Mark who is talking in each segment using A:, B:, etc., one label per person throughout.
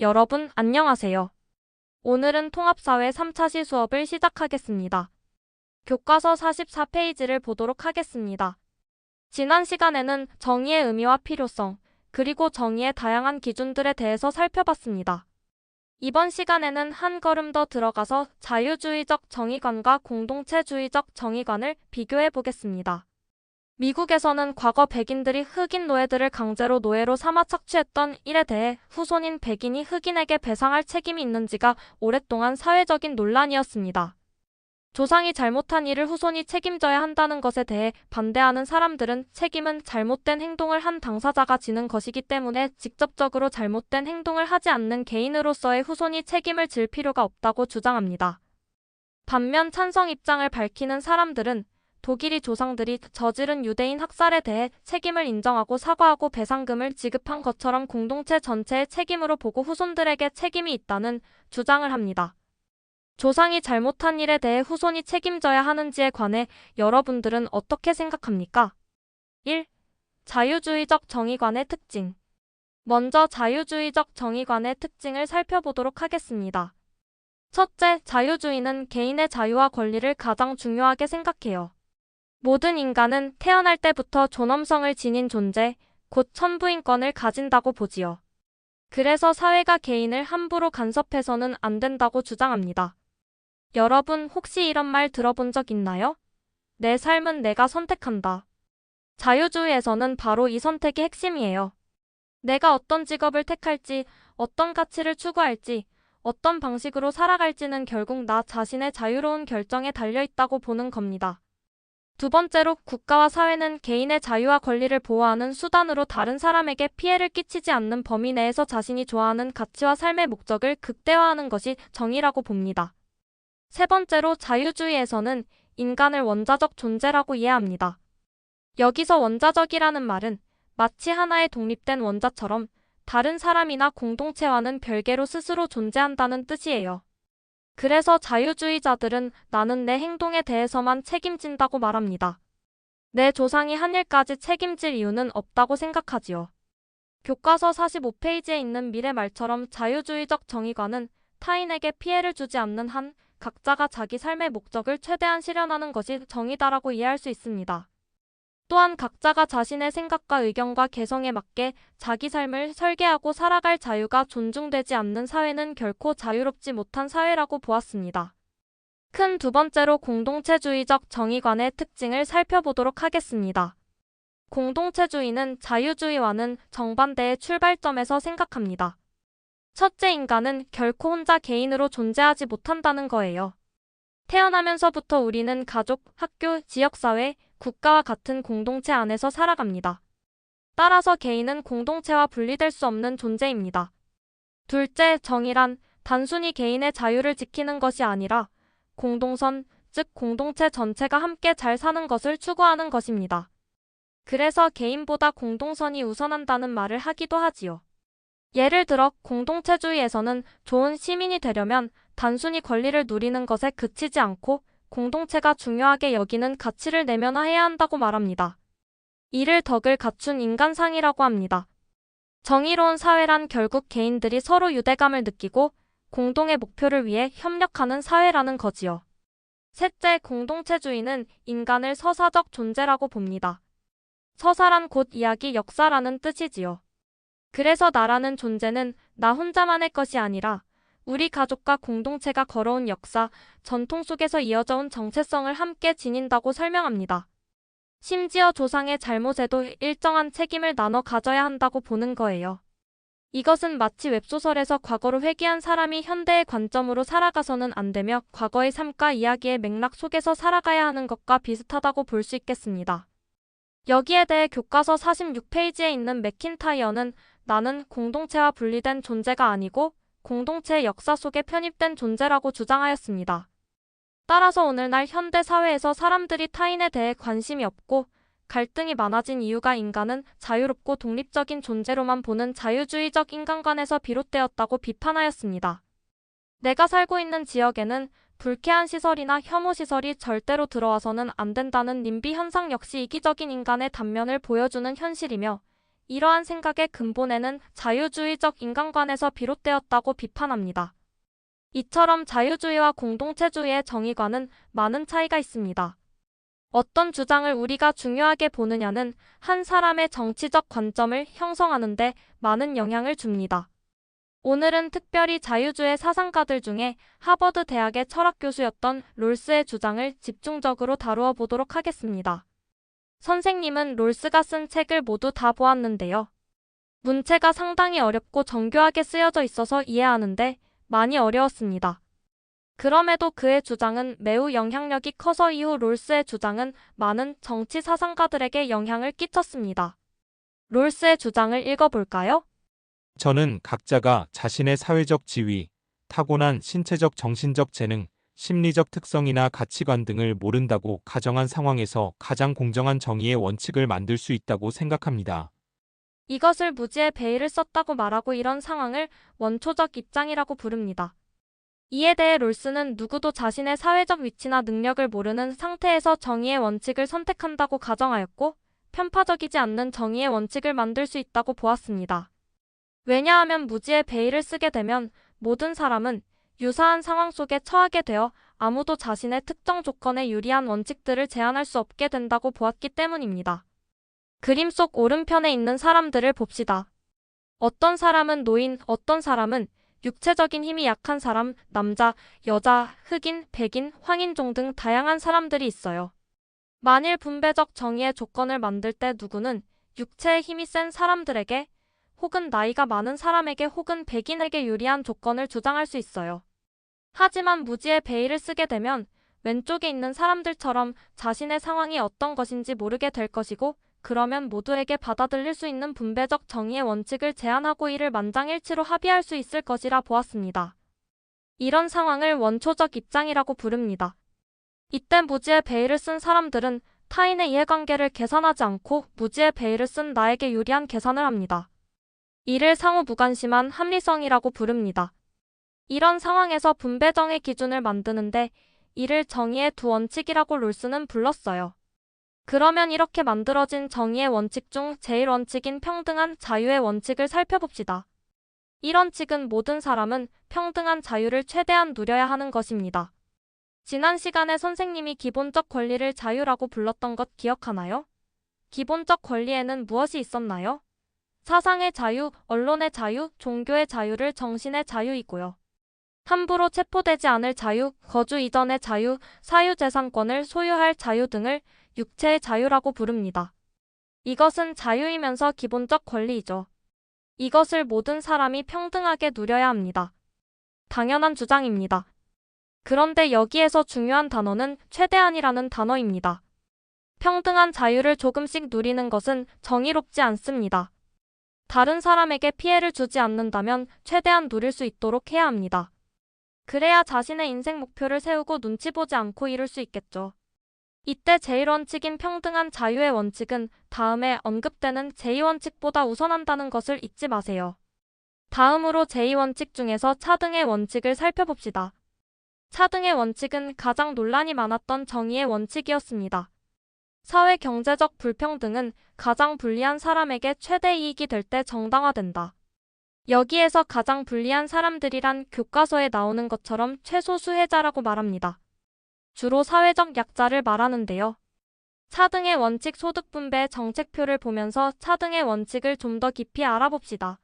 A: 여러분 안녕하세요. 오늘은 통합사회 3차시 수업을 시작하겠습니다. 교과서 44페이지를 보도록 하겠습니다. 지난 시간에는 정의의 의미와 필요성, 그리고 정의의 다양한 기준들에 대해서 살펴봤습니다. 이번 시간에는 한 걸음 더 들어가서 자유주의적 정의관과 공동체주의적 정의관을 비교해 보겠습니다. 미국에서는 과거 백인들이 흑인 노예들을 강제로 노예로 삼아 착취했던 일에 대해 후손인 백인이 흑인에게 배상할 책임이 있는지가 오랫동안 사회적인 논란이었습니다. 조상이 잘못한 일을 후손이 책임져야 한다는 것에 대해 반대하는 사람들은 책임은 잘못된 행동을 한 당사자가 지는 것이기 때문에 직접적으로 잘못된 행동을 하지 않는 개인으로서의 후손이 책임을 질 필요가 없다고 주장합니다. 반면 찬성 입장을 밝히는 사람들은 독일이 조상들이 저지른 유대인 학살에 대해 책임을 인정하고 사과하고 배상금을 지급한 것처럼 공동체 전체의 책임으로 보고 후손들에게 책임이 있다는 주장을 합니다. 조상이 잘못한 일에 대해 후손이 책임져야 하는지에 관해 여러분들은 어떻게 생각합니까? 1. 자유주의적 정의관의 특징. 먼저 자유주의적 정의관의 특징을 살펴보도록 하겠습니다. 첫째, 자유주의는 개인의 자유와 권리를 가장 중요하게 생각해요. 모든 인간은 태어날 때부터 존엄성을 지닌 존재, 곧 천부인권을 가진다고 보지요. 그래서 사회가 개인을 함부로 간섭해서는 안 된다고 주장합니다. 여러분 혹시 이런 말 들어본 적 있나요? 내 삶은 내가 선택한다. 자유주의에서는 바로 이 선택이 핵심이에요. 내가 어떤 직업을 택할지, 어떤 가치를 추구할지, 어떤 방식으로 살아갈지는 결국 나 자신의 자유로운 결정에 달려 있다고 보는 겁니다. 두 번째로 국가와 사회는 개인의 자유와 권리를 보호하는 수단으로 다른 사람에게 피해를 끼치지 않는 범위 내에서 자신이 좋아하는 가치와 삶의 목적을 극대화하는 것이 정의라고 봅니다. 세 번째로 자유주의에서는 인간을 원자적 존재라고 이해합니다. 여기서 원자적이라는 말은 마치 하나의 독립된 원자처럼 다른 사람이나 공동체와는 별개로 스스로 존재한다는 뜻이에요. 그래서 자유주의자들은 나는 내 행동에 대해서만 책임진다고 말합니다. 내 조상이 한 일까지 책임질 이유는 없다고 생각하지요. 교과서 45페이지에 있는 미래 말처럼 자유주의적 정의관은 타인에게 피해를 주지 않는 한 각자가 자기 삶의 목적을 최대한 실현하는 것이 정의다라고 이해할 수 있습니다. 또한 각자가 자신의 생각과 의견과 개성에 맞게 자기 삶을 설계하고 살아갈 자유가 존중되지 않는 사회는 결코 자유롭지 못한 사회라고 보았습니다. 큰 두 번째로 공동체주의적 정의관의 특징을 살펴보도록 하겠습니다. 공동체주의는 자유주의와는 정반대의 출발점에서 생각합니다. 첫째 인간은 결코 혼자 개인으로 존재하지 못한다는 거예요. 태어나면서부터 우리는 가족, 학교, 지역사회, 국가와 같은 공동체 안에서 살아갑니다. 따라서 개인은 공동체와 분리될 수 없는 존재입니다. 둘째, 정의란 단순히 개인의 자유를 지키는 것이 아니라 공동선, 즉 공동체 전체가 함께 잘 사는 것을 추구하는 것입니다. 그래서 개인보다 공동선이 우선한다는 말을 하기도 하지요. 예를 들어 공동체주의에서는 좋은 시민이 되려면 단순히 권리를 누리는 것에 그치지 않고 공동체가 중요하게 여기는 가치를 내면화해야 한다고 말합니다. 이를 덕을 갖춘 인간상이라고 합니다. 정의로운 사회란 결국 개인들이 서로 유대감을 느끼고 공동의 목표를 위해 협력하는 사회라는 거지요. 셋째, 공동체주의는 인간을 서사적 존재라고 봅니다. 서사란 곧 이야기, 역사라는 뜻이지요. 그래서 나라는 존재는 나 혼자만의 것이 아니라 우리 가족과 공동체가 걸어온 역사, 전통 속에서 이어져 온 정체성을 함께 지닌다고 설명합니다. 심지어 조상의 잘못에도 일정한 책임을 나눠 가져야 한다고 보는 거예요. 이것은 마치 웹소설에서 과거로 회귀한 사람이 현대의 관점으로 살아가서는 안 되며 과거의 삶과 이야기의 맥락 속에서 살아가야 하는 것과 비슷하다고 볼 수 있겠습니다. 여기에 대해 교과서 46페이지에 있는 맥킨타이어는 나는 공동체와 분리된 존재가 아니고 공동체의 역사 속에 편입된 존재라고 주장하였습니다. 따라서 오늘날 현대 사회에서 사람들이 타인에 대해 관심이 없고 갈등이 많아진 이유가 인간은 자유롭고 독립적인 존재로만 보는 자유주의적 인간관에서 비롯되었다고 비판하였습니다. 내가 살고 있는 지역에는 불쾌한 시설이나 혐오 시설이 절대로 들어와서는 안 된다는 님비 현상 역시 이기적인 인간의 단면을 보여주는 현실이며 이러한 생각의 근본에는 자유주의적 인간관에서 비롯되었다고 비판합니다. 이처럼 자유주의와 공동체주의의 정의관은 많은 차이가 있습니다. 어떤 주장을 우리가 중요하게 보느냐는 한 사람의 정치적 관점을 형성하는데 많은 영향을 줍니다. 오늘은 특별히 자유주의 사상가들 중에 하버드 대학의 철학 교수였던 롤스의 주장을 집중적으로 다루어 보도록 하겠습니다. 선생님은 롤스가 쓴 책을 모두 다 보았는데요. 문체가 상당히 어렵고 정교하게 쓰여져 있어서 이해하는데 많이 어려웠습니다. 그럼에도 그의 주장은 매우 영향력이 커서 이후 롤스의 주장은 많은 정치 사상가들에게 영향을 끼쳤습니다. 롤스의 주장을 읽어볼까요?
B: 저는 각자가 자신의 사회적 지위, 타고난 신체적 정신적 재능, 심리적 특성이나 가치관 등을 모른다고 가정한 상황에서 가장 공정한 정의의 원칙을 만들 수 있다고 생각합니다.
A: 이것을 무지의 베일을 썼다고 말하고 이런 상황을 원초적 입장이라고 부릅니다. 이에 대해 롤스는 누구도 자신의 사회적 위치나 능력을 모르는 상태에서 정의의 원칙을 선택한다고 가정하였고 편파적이지 않는 정의의 원칙을 만들 수 있다고 보았습니다. 왜냐하면 무지의 베일을 쓰게 되면 모든 사람은 유사한 상황 속에 처하게 되어 아무도 자신의 특정 조건에 유리한 원칙들을 제한할 수 없게 된다고 보았기 때문입니다. 그림 속 오른편에 있는 사람들을 봅시다. 어떤 사람은 노인, 어떤 사람은 육체적인 힘이 약한 사람, 남자, 여자, 흑인, 백인, 황인종 등 다양한 사람들이 있어요. 만일 분배적 정의의 조건을 만들 때 누구는 육체의 힘이 센 사람들에게 혹은 나이가 많은 사람에게 혹은 백인에게 유리한 조건을 주장할 수 있어요. 하지만 무지의 베일을 쓰게 되면 왼쪽에 있는 사람들처럼 자신의 상황이 어떤 것인지 모르게 될 것이고 그러면 모두에게 받아들일 수 있는 분배적 정의의 원칙을 제안하고 이를 만장일치로 합의할 수 있을 것이라 보았습니다. 이런 상황을 원초적 입장이라고 부릅니다. 이때 무지의 베일을 쓴 사람들은 타인의 이해관계를 계산하지 않고 무지의 베일을 쓴 나에게 유리한 계산을 합니다. 이를 상호 무관심한 합리성이라고 부릅니다. 이런 상황에서 분배정의 기준을 만드는데 이를 정의의 두 원칙이라고 롤스는 불렀어요. 그러면 이렇게 만들어진 정의의 원칙 중 제일 원칙인 평등한 자유의 원칙을 살펴봅시다. 이 원칙은 모든 사람은 평등한 자유를 최대한 누려야 하는 것입니다. 지난 시간에 선생님이 기본적 권리를 자유라고 불렀던 것 기억하나요? 기본적 권리에는 무엇이 있었나요? 사상의 자유, 언론의 자유, 종교의 자유를 정신의 자유이고요. 함부로 체포되지 않을 자유, 거주 이전의 자유, 사유재산권을 소유할 자유 등을 육체의 자유라고 부릅니다. 이것은 자유이면서 기본적 권리이죠. 이것을 모든 사람이 평등하게 누려야 합니다. 당연한 주장입니다. 그런데 여기에서 중요한 단어는 최대한이라는 단어입니다. 평등한 자유를 조금씩 누리는 것은 정의롭지 않습니다. 다른 사람에게 피해를 주지 않는다면 최대한 누릴 수 있도록 해야 합니다. 그래야 자신의 인생 목표를 세우고 눈치 보지 않고 이룰 수 있겠죠. 이때 제1원칙인 평등한 자유의 원칙은 다음에 언급되는 제2원칙보다 우선한다는 것을 잊지 마세요. 다음으로 제2원칙 중에서 차등의 원칙을 살펴봅시다. 차등의 원칙은 가장 논란이 많았던 정의의 원칙이었습니다. 사회 경제적 불평등은 가장 불리한 사람에게 최대 이익이 될 때 정당화된다. 여기에서 가장 불리한 사람들이란 교과서에 나오는 것처럼 최소 수혜자라고 말합니다. 주로 사회적 약자를 말하는데요. 차등의 원칙 소득분배 정책표를 보면서 차등의 원칙을 좀 더 깊이 알아봅시다.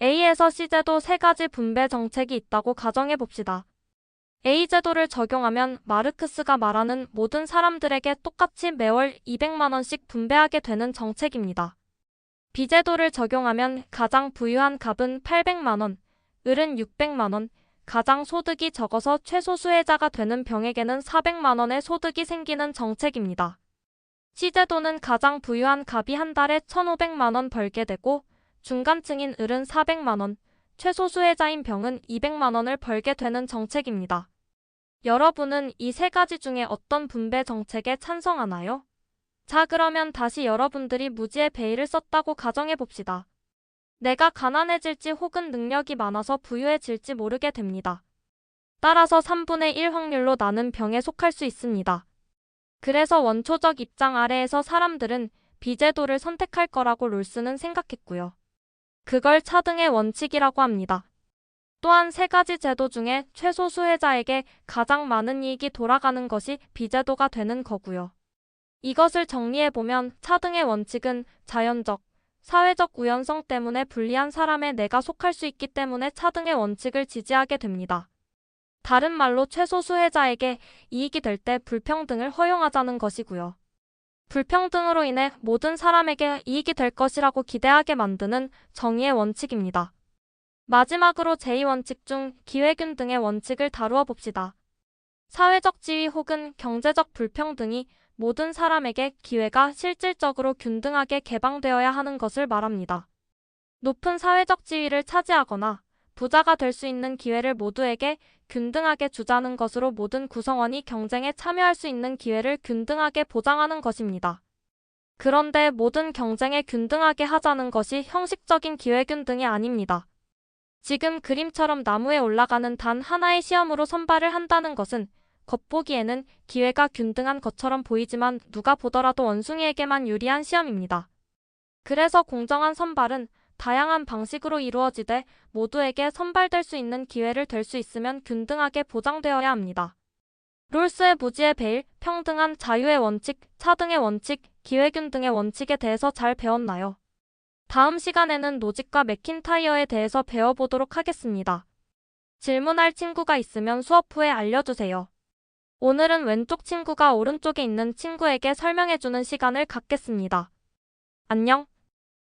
A: A에서 C제도 세 가지 분배 정책이 있다고 가정해 봅시다. A제도를 적용하면 마르크스가 말하는 모든 사람들에게 똑같이 매월 200만원씩 분배하게 되는 정책입니다. B제도를 적용하면 가장 부유한 갑은 800만원, 을은 600만원, 가장 소득이 적어서 최소 수혜자가 되는 병에게는 400만원의 소득이 생기는 정책입니다. C제도는 가장 부유한 갑이 한 달에 1,500만원 벌게 되고 중간층인 을은 400만원, 최소 수혜자인 병은 200만원을 벌게 되는 정책입니다. 여러분은 이 세 가지 중에 어떤 분배 정책에 찬성하나요? 자, 그러면 다시 여러분들이 무지의 베일을 썼다고 가정해 봅시다. 내가 가난해질지 혹은 능력이 많아서 부유해질지 모르게 됩니다. 따라서 3분의 1 확률로 나는 병에 속할 수 있습니다. 그래서 원초적 입장 아래에서 사람들은 비제도를 선택할 거라고 롤스는 생각했고요. 그걸 차등의 원칙이라고 합니다. 또한 세 가지 제도 중에 최소 수혜자에게 가장 많은 이익이 돌아가는 것이 비제도가 되는 거고요. 이것을 정리해보면 차등의 원칙은 자연적, 사회적 우연성 때문에 불리한 사람에 내가 속할 수 있기 때문에 차등의 원칙을 지지하게 됩니다. 다른 말로 최소 수혜자에게 이익이 될 때 불평등을 허용하자는 것이고요. 불평등으로 인해 모든 사람에게 이익이 될 것이라고 기대하게 만드는 정의의 원칙입니다. 마지막으로 제2원칙 중 기회균 등의 원칙을 다루어 봅시다. 사회적 지위 혹은 경제적 불평등이 모든 사람에게 기회가 실질적으로 균등하게 개방되어야 하는 것을 말합니다. 높은 사회적 지위를 차지하거나 부자가 될 수 있는 기회를 모두에게 균등하게 주자는 것으로 모든 구성원이 경쟁에 참여할 수 있는 기회를 균등하게 보장하는 것입니다. 그런데 모든 경쟁에 균등하게 하자는 것이 형식적인 기회균등이 아닙니다. 지금 그림처럼 나무에 올라가는 단 하나의 시험으로 선발을 한다는 것은 겉보기에는 기회가 균등한 것처럼 보이지만 누가 보더라도 원숭이에게만 유리한 시험입니다. 그래서 공정한 선발은 다양한 방식으로 이루어지되 모두에게 선발될 수 있는 기회를 될 수 있으면 균등하게 보장되어야 합니다. 롤스의 무지의 베일, 평등한 자유의 원칙, 차등의 원칙, 기회균 등의 원칙에 대해서 잘 배웠나요? 다음 시간에는 노직과 맥킨타이어에 대해서 배워보도록 하겠습니다. 질문할 친구가 있으면 수업 후에 알려주세요. 오늘은 왼쪽 친구가 오른쪽에 있는 친구에게 설명해주는 시간을 갖겠습니다. 안녕.